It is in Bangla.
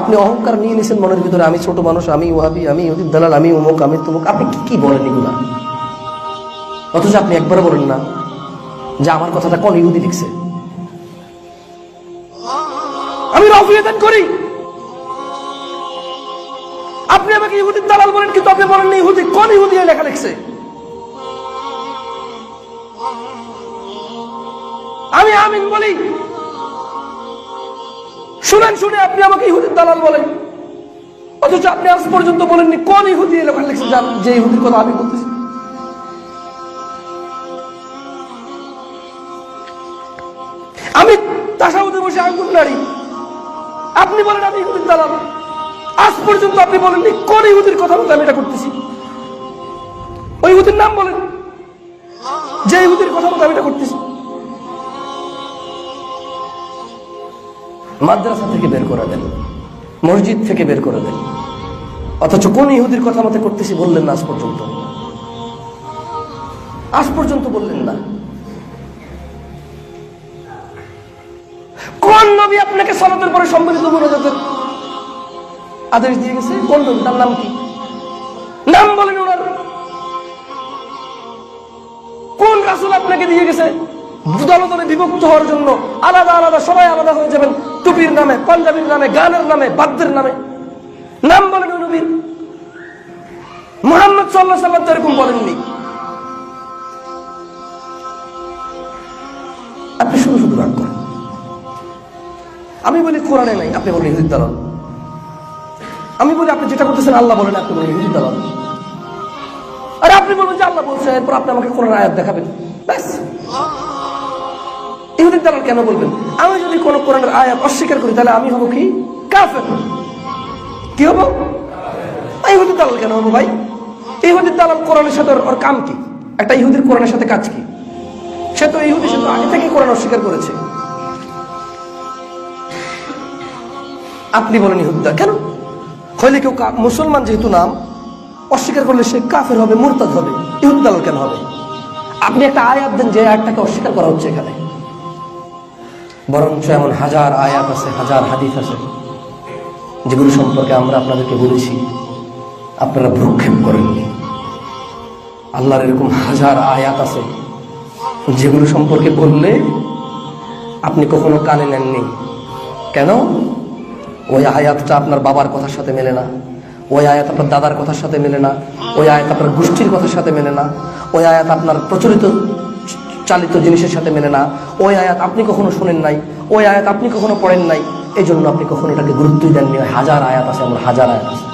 আপনি অহংকার নিয়ে নিছেন মনের ভিতরে, আমি ছোট মানুষ, আমি ওহাবি আমি ইহুদির দালাল, আমি উমুক, আমি তুমুক। আপনি কি কি বলেন এগুলা? অথচ আপনি একবারও বলেন না যে আমার কথাটা কোন ইহুদি লিখছে। আমি রফিয়াদান করি। আপনি আমাকে ইহুদির দালাল বলেন, কিন্তু আপনি বলেন না ইহুদি, কোন ইহুদি লেখা লিখছে? আমি আমিন বলি। শুনেন, শুনে আপনি আমাকে ইহুদির দালাল বলেন। অথচ আপনি আজ পর্যন্ত বলেননি কোন ইহুদি এই লেখা লিখছে যে ইহুদির কথা আমি বলতেছি। আমি বসে আঙ্গুল নাড়ি। আপনি বলেন আমি ইহুদির দালাল। আজ পর্যন্ত আপনি বলেননি কোন ইহুদির কথা মতো আমি এটা করতেছি। ওই ইহুদির নাম বলেন। যে ইহুদির কথা মতো আমি এটা করতেছি। মাদ্রাসা থেকে বের করে দেন, মসজিদ থেকে বের করে দেন। অথচ কোন ইহুদির কথা মতে করতেছি বললেন না আজ পর্যন্ত? আজ পর্যন্ত বললেন না। কোন নবী আপনাকে সলাতের পরে সম্মিলিত মোনাজাতের আদেশ দিয়ে গেছে? কোন নবী? তার নাম কি? নাম বলেন ওনার। কোন রাসুল আপনাকে দিয়ে গেছে? দলে দলে বিভক্ত হওয়ার জন্য আলাদা আলাদা, সবাই আলাদা হয়ে যাবেন। টুপির নামে, পাঞ্জাবির নামে, গানের নামে, বাদ্যের নামে। নাম বলেন নবীর। মোহাম্মদ সাল্লাহ সাল্লাম তো এরকম বলেননি। আপনি শুধু শুধু রাগ করেন। আমি বলি কোরআনে নাই, আপনি বলেন ইহুদির দালাল। আমি বলি আপনি যেটা করতেছেন আল্লাহ বলেন, আপনি বলেন ইহুদির দালাল। আর আপনি বলবেন যে আল্লাহ বলছে এরপর আপনি আমাকে কোরআন আয়াত দেখাবেন। ব্যাস। ইহুদির দালাল কেন বলবেন? আমি যদি কোনো কোরআনের আয়াত অস্বীকার করি, তাহলে আমি হব কি? কাফের। কি হব? দালাল কেন হব ভাই? দালাল কোরআনের সাথে ওর- কাম কি? একটা কোরআনের সাথে কাজ কি? সে তো ইহুদি আগে থেকে কোরআন অস্বীকার করেছে। আপনি বলেন ইহুদ্দা কেন? হইলে কেউ মুসলমান যেহেতু নাম, অস্বীকার করলে সে কাফের হবে, মুরতাদ হবে, ইহুদ ইহুদ্দাল কেন হবে? আপনি একটা আয়াত দেন যে আয়াতটাকে অস্বীকার করা হচ্ছে এখানে। বরঞ্চ এমন হাজার আয়াত আছে, হাজার হাদিস আছে যেগুলো সম্পর্কে আমরা আপনাদেরকে বলেছি, আপনারা ভ্রুক্ষেপ করেননি। আল্লাহর এরকম হাজার আয়াত আছে যেগুলো সম্পর্কে বললে আপনি কখনো কানে নেননি। কেন? ওই আয়াতটা আপনার বাবার কথার সাথে মেলে না, ওই আয়াত আপনার দাদার কথার সাথে মেলে না, ওই আয়াত আপনার গোষ্ঠীর কথার সাথে মেলে না, ওই আয়াত আপনার প্রচলিত চালিত জিনিসের সাথে মেলে না। ওই আয়াত আপনি কখনো শোনেন নাই? ওই আয়াত আপনি কখনো পড়েন নাই? এই জন্য আপনি কখনো এটাকে গুরুত্বই দেননি। হাজার আয়াত আছে আমার হাজার আয়াত আছে।